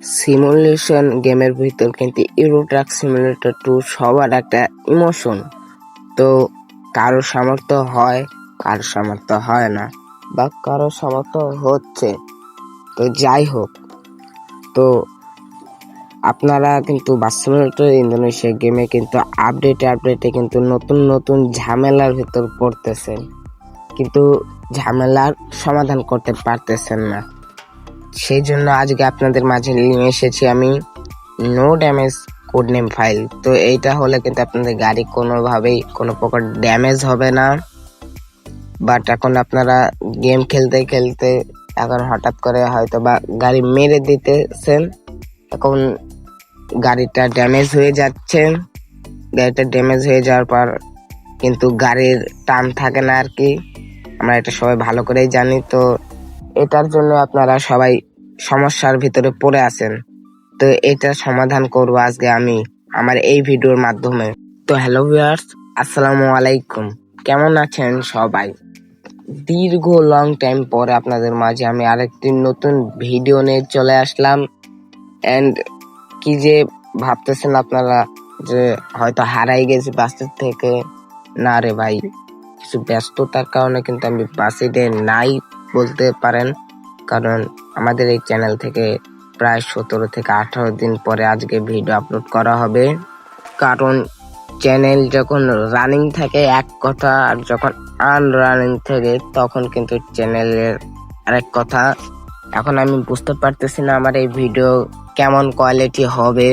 Simulation গেমের ভিতর কিন্তু ইউরো ট্রাক সিমুলেটর টু সবার একটা ইমোশন তো কারও সামর্থ্য হয়, কারও সামর্থ্য হয় না, বা কারও সামর্থ্য হচ্ছে। তো যাই হোক, তো আপনারা কিন্তু বাস্তবত ইন্দোনেশিয়া গেমে কিন্তু আপডেটে আপডেটে কিন্তু নতুন নতুন ঝামেলার ভিতর পড়তেছেন। কিন্তু ঝামেলার সমাধান করতে পারতেছেন না। সেই জন্য আজকে আপনাদের মাঝে নিয়ে এসেছি আমি no damage code name file তো এইটা হলে কিন্তু আপনাদের গাড়ি কোনোভাবেই কোনো প্রকার ড্যামেজ হবে না। বাট এখন আপনারা গেম খেলতে খেলতে এখন হঠাৎ করে হয়তো বা গাড়ি মেরে দিতেছেন। এখন গাড়িটা ড্যামেজ হয়ে যাচ্ছে। গাড়িটা ড্যামেজ হয়ে যাওয়ার পর কিন্তু গাড়ির টান থাকে না আর কি। আমরা এটা সবাই ভালো করেই জানি। তো এটার জন্য আপনারা সবাই সমস্যার ভিতরে পড়ে আছেন। তো এটা সমাধান করব আজকে আমি আমার এই ভিডিওর মাধ্যমে। তো হ্যালো ভিউয়ার্স, আসসালামু আলাইকুম। কেমন আছেন সবাই? দীর্ঘ লং টাইম পরে আপনাদের মাঝে আমি আরেকটি নতুন ভিডিও নিয়ে চলে আসলাম। এন্ড কি যে ভাবতেছেন আপনারা যে হয়তো হারাই গেছি বাসের থেকে? না রে ভাই, কিছু ব্যস্ততার কারণে কিন্তু আমি বাসিতে নাই। বলতে পারেন, কারণ আমাদের এই চ্যানেল থেকে প্রায় সতেরো থেকে আঠারো দিন পরে আজকে ভিডিও আপলোড করা হবে। কারণ চ্যানেল যখন রানিং থাকে এক কথা, আর যখন আনরানিং থাকে, তখন কিন্তু চ্যানেলের আরেক কথা। এখন আমি বুঝতে পারতেছি না আমার এই ভিডিও কেমন কোয়ালিটি হবে।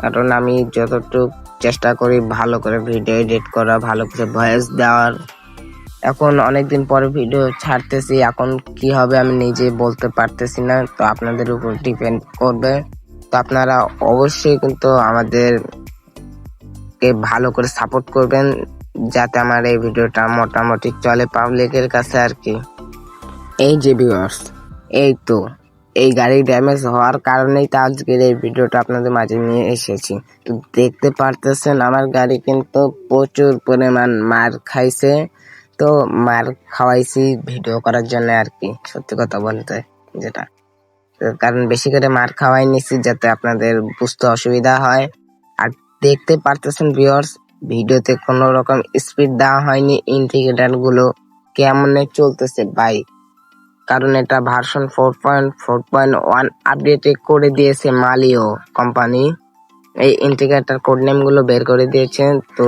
কারণ আমি যতটুকু চেষ্টা করি ভালো করে ভিডিও এডিট করা, ভালো করে ভয়েস দেওয়ার। এখন অনেকদিন পরে ভিডিও ছাড়তেছি, এখন কি হবে আমি নিজে বলতে পারতেছি না, তো আপনাদের উপর ডিপেন্ড করবে। তো আপনারা অবশ্যই কিন্তু আমাদের কে ভালো করে সাপোর্ট করবেন, যাতে আমার এই ভিডিওটা মোটামুটি চলে পাবলিকের কাছে আর কি। এই যে ভিউয়ার্স এই তো, এই গাড়ি ড্যামেজ হওয়ার কারণেই তো আজকের এই ভিডিওটা আপনাদের মাঝে নিয়ে এসেছি। তো দেখতে পারতেছেন, আমার গাড়ি কিন্তু প্রচুর পরিমাণ মার খাইছে। তো মার খাওয়াইছি ভিডিও করার জন্য আর কি, সত্যি কথা বলতে যেটা। কারণ বেশি করে মার খাওয়াই নিছি যাতে আপনাদের বুঝতে অসুবিধা হয়। আর দেখতে পারতেছেন ভিউয়ার্স ভিডিওতে কোনো রকম স্পিড দেওয়া হয়নি ইন্ডিকেটারগুলো কেমনে চলতেছে বাই কারণ এটা version four point four point one আপডেটে করে দিয়েছে মালিও কোম্পানি এই ইন্ডিকেটার কোড নেমগুলো বের করে দিয়েছে, তো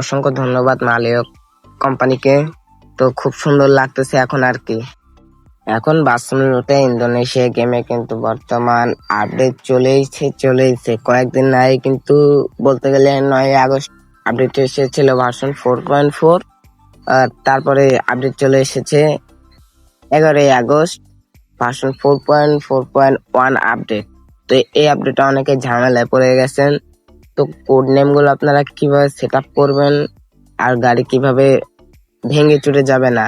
অসংখ্য ধন্যবাদ মালিও কোম্পানিকে তো খুব সুন্দর লাগতেছে এখন আর কি। এখন বাস্তবে ইন্দোনেশিয়া গেমে কিন্তু বর্তমান আপডেট চলেইছে চলেইছে। কয়েকদিন আগে কিন্তু বলতে গেলে নয় আগস্ট আপডেট এসেছিল ভার্সন ফোর পয়েন্ট ফোর তারপরে আপডেট চলে এসেছে এগারোই August version four point four point one update তো এই আপডেটটা অনেকে ঝামেলায় পড়ে গেছেন। তো কোড নেমগুলো আপনারা কীভাবে সেট আপ করবেন? আর গাড়ি কীভাবে ভেঙে চুরে যাবে না।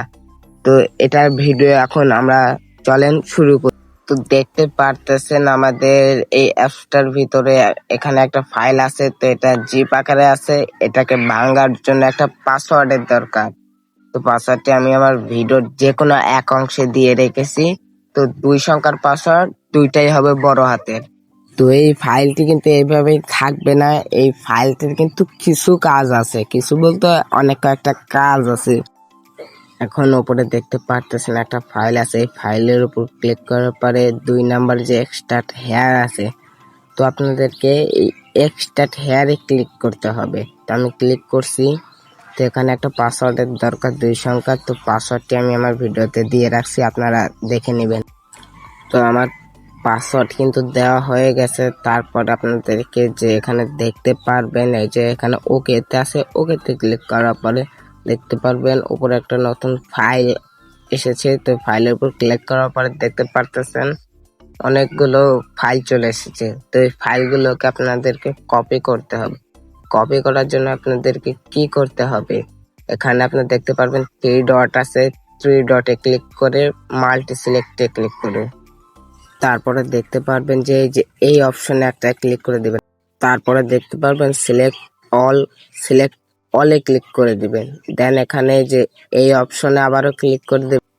তো এটার ভিডিও এখন আমরা চলেন শুরু করি। তো দেখতে পারতেছেন আমাদের এই অ্যাপসটার ভিতরে এখানে একটা ফাইল আছে, তো এটা জিপ আকারে আছে। এটাকে ভাঙার জন্য একটা পাসওয়ার্ডের দরকার। তো পাসওয়ার্ডটি আমি আমার ভিডিওর যে কোনো এক অংশে দিয়ে রেখেছি। তো দুই সংখ্যার পাসওয়ার্ড দুইটাই হবে বড় হাতের। তো এই ফাইলটি কিন্তু এইভাবেই থাকবে না। এই ফাইলটির কিন্তু কিছু কাজ আছে। কিছু বলতে অনেক কয়েকটা কাজ আছে। এখন ওপরে দেখতে পারতেছেন একটা ফাইল আছে। এই ফাইলের উপর ক্লিক করার পরে দুই নাম্বার যে এক্সট্রাট হেয়ার আছে, তো আপনাদেরকে এই এক্সট্রাট হেয়ারে ক্লিক করতে হবে। তো আমি ক্লিক করছি। তো এখানে একটা পাসওয়ার্ডের দরকার, দুই সংখ্যা। তো পাসওয়ার্ডটি আমি আমার ভিডিওতে দিয়ে রাখছি, আপনারা দেখে নেবেন। তো আমার পাসওয়ার্ড কিন্তু দেওয়া হয়ে গেছে। তারপর আপনাদেরকে যে এখানে দেখতে পারবেন, এই যে এখানে ওকেতে আছে। ওকেতে ক্লিক করার পরে দেখতে পারবেন উপরে একটা নতুন ফাইল এসেছে। তো ফাইলের উপর ক্লিক করার পরে দেখতে পারতেছেন অনেকগুলো ফাইল চলে এসেছে। তো এই ফাইলগুলোকে আপনাদেরকে কপি করতে হবে। কপি করার জন্য আপনাদেরকে কি করতে হবে? এখানে আপনারা দেখতে পারবেন থ্রি ডট আছে। থ্রি ডটে ক্লিক করে মাল্টি সিলেক্টে ক্লিক করে তারপরে দেখতে পারবেন যে এই যে, এই অপশনে একটা ক্লিক করে দিবেন। তারপরে দেখতে পারবেন সিলেক্ট অল সিলেক্ট অলে ক্লিক করে দিবেন। দেন এখানে যে এই অপশনে আবারও ক্লিক করে দেবেন।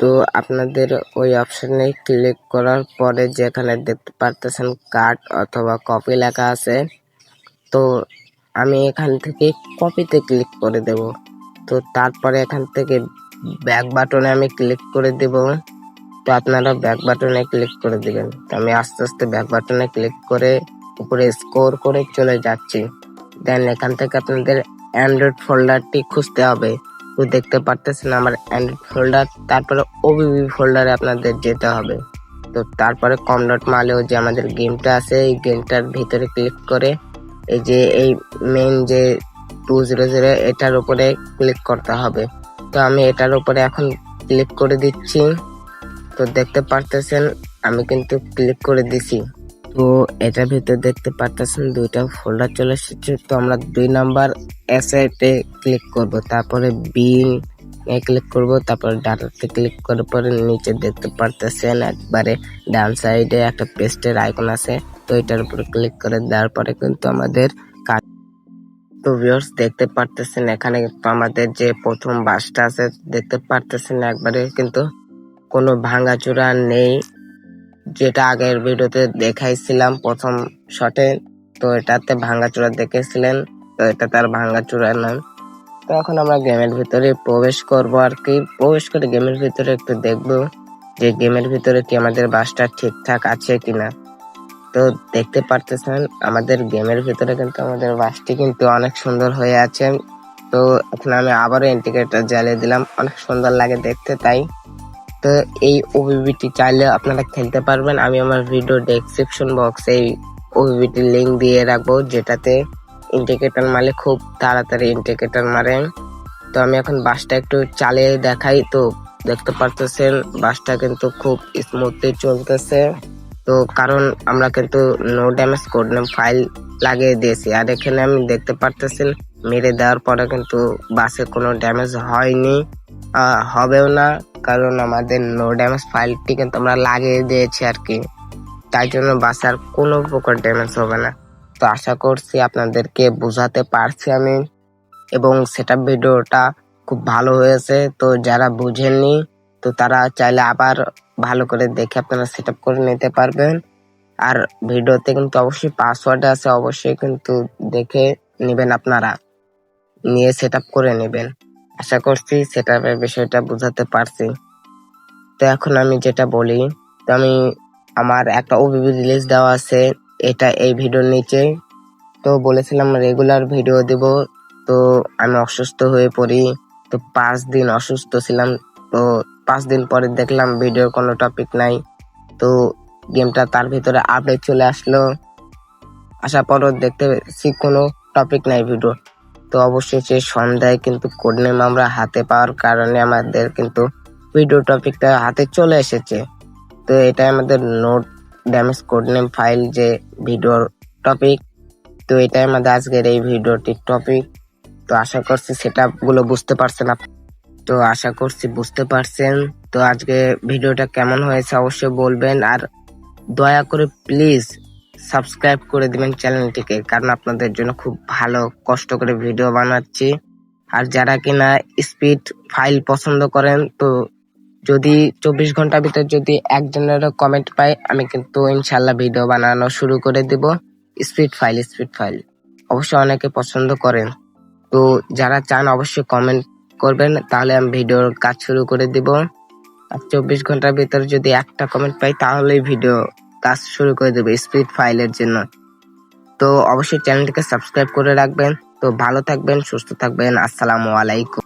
তো আপনাদের ওই অপশনে ক্লিক করার পরে যেখানে দেখতে পারতেছেন কার্ড অথবা কপি লেখা আছে, তো আমি এখান থেকে কপিতে ক্লিক করে দেব। তো তারপরে এখান থেকে ব্যাক বাটনে আমি ক্লিক করে দেব। তো আপনারা ব্যাক বাটনে ক্লিক করে দিবেন। তো আমি আস্তে আস্তে ব্যাক বাটনে ক্লিক করে উপরে স্কোর করে চলে যাচ্ছি। দেন এখান থেকে আপনাদের অ্যান্ড্রয়েড ফোল্ডারটি খুঁজতে হবে। তো দেখতে পারতেছেন আমার অ্যান্ড্রয়েড ফোল্ডার তারপরে ওবিবি ফোল্ডারে আপনাদের যেতে হবে। তো তারপরে কম ডট মালেও যে আমাদের গেমটা আছে, এই গেমটার ভিতরে ক্লিক করে এই যে এই মেন যে টু জিরো জিরো এটার উপরে ক্লিক করতে হবে। তো আমি এটার উপরে এখন ক্লিক করে দিচ্ছি। তো দেখতে পারতেছেন, আমি কিন্তু ক্লিক করে দিছি। তো এটার ভিতরে দেখতে পারতেছেন দুইটা ফোল্ডার চলে এসেছে। তো আমরা দুই নাম্বার অ্যাসেটে ক্লিক করব। তারপরে বিন এ ক্লিক করব। তারপরে ডাটাতে ক্লিক করার পরে নিচে দেখতে পারতেছেন একবারে ডান সাইডে একটা পেস্টের আইকন আছে। তো এটার উপর ক্লিক করে দেওয়ার পরে কিন্তু আমাদের কাজ তো ভিউয়ার্স দেখতে পারতেছেন। এখানে কিন্তু আমাদের যে প্রথম বাসটা আছে, দেখতে পারতেছেন একবারে কিন্তু কোনো ভাঙাচোরা নেই। যেটা আগের ভিডিওতে দেখাইছিলাম প্রথম শটে, তো এটাতে ভাঙাচোরা দেখেছিলেন, তো এটা তার ভাঙাচোরা নয় তো এখন আমরা গেমের ভিতরে প্রবেশ করব আর কি। প্রবেশ করে গেমের ভিতরে একটু দেখব যে গেমের ভিতরে কি আমাদের বাসটা ঠিকঠাক আছে কিনা। তো দেখতে পারতেছেন, আমাদের গেমের ভিতরে কিন্তু আমাদের বাসটি কিন্তু অনেক সুন্দর হয়ে আছে। তো এখন আমি আবারও ইন্ডিকেটর জ্বালিয়ে দিলাম। অনেক সুন্দর লাগে দেখতে, তাই তো এই ওবিবিটি চাইলে আপনারা খেলতে পারবেন। আমি আমার ভিডিও ডেসক্রিপশন বক্সে এই ওবিবিটির লিঙ্ক দিয়ে রাখব, যেটাতে ইন্ডিকেটর মারলে খুব তাড়াতাড়ি ইন্ডিকেটর মারে। তো আমি এখন বাসটা একটু চালিয়ে দেখাই। তো দেখতে পারতেছেন, বাসটা কিন্তু খুব স্মুথলি চলতেছে। তো কারণ আমরা কিন্তু নো ড্যামেজ কোড ফাইল লাগিয়ে দিয়েছি। আর এখানে আমি দেখতে পারতেছেন, মেরে দেওয়ার পরে কিন্তু বাসে কোনো ড্যামেজ হয়নি। হবেও না। কারণ আমাদের নো ড্যামেজ ফাইলটি কিন্তু আমরা লাগিয়ে দিয়েছি আর কি। তাই জন্য বাসার কোনো প্রকার ড্যামেজ হবে না। তো আশা করছি আপনাদেরকে বোঝাতে পারছি আমি এবং সেটা ভিডিওটা খুব ভালো হয়েছে। তো যারা বুঝেননি, তো তারা চাইলে আবার ভালো করে দেখে আপনারা সেট করে নিতে পারবেন। আর ভিডিওতে কিন্তু অবশ্যই পাসওয়ার্ড আছে, অবশ্যই কিন্তু দেখে নেবেন আপনারা। নিয়ে সেট করে নেবেন। আশা করছি সেটাপের বিষয়টা বোঝাতে পারছি। তো এখন আমি যেটা বলি, তো আমি আমার একটা ওবিবি রিলিজ দেওয়া আছে, এটা এই ভিডিওর নিচে। তো বলেছিলাম রেগুলার ভিডিও দেব, তো আমি অসুস্থ হয়ে পড়ি, তো পাঁচ দিন অসুস্থ ছিলাম, তো পাঁচ দিন পরে দেখলাম ভিডিওর কোনো টপিক নাই। তো গেমটা তার ভিতরে আপডেট চলে আসলো। আসার পরও দেখতে কোনো টপিক নাই ভিডিও তো অবশ্যই সে সন্ধ্যায় কিন্তু কোড নেম আমরা হাতে পাওয়ার কারণে আমাদের কিন্তু ভিডিও টপিকটা হাতে চলে এসেছে। তো এটা আমাদের note damage code name file যে ভিডিওর টপিক তো এটাই আমাদের আজকের এই ভিডিওটির টপিক তো আশা করছি সেটা গুলো বুঝতে পারছেন আপ তো আশা করছি বুঝতে পারছেন। তো আজকে ভিডিওটা কেমন হয়েছে অবশ্যই বলবেন। আর দয়া করে প্লিজ সাবস্ক্রাইব করে দিবেন চ্যানেলটিকে, কারণ আপনাদের জন্য খুব ভালো, কষ্ট করে ভিডিও বানাচ্ছি। আর যারা কিনা স্পিড ফাইল পছন্দ করেন, তো যদি চব্বিশ ঘণ্টার ভিতর যদি একজনেরও কমেন্ট পাই আমি কিন্তু ইনশাল্লাহ ভিডিও বানানো শুরু করে দিব। Speed file speed file. অবশ্যই অনেকে পছন্দ করেন। তো যারা চান অবশ্যই কমেন্ট করবেন, তাহলে আমি ভিডিওর কাজ শুরু করে দিব। আর চব্বিশ ঘণ্টার ভিতরে যদি একটা কমেন্ট পাই, তাহলেই ভিডিও কাজ শুরু করে দেবে স্পিড ফাইলের জন্য। তো অবশ্যই চ্যানেলটিকে সাবস্ক্রাইব করে রাখবেন। তো ভালো থাকবেন, সুস্থ থাকবেন। আসসালামু আলাইকুম।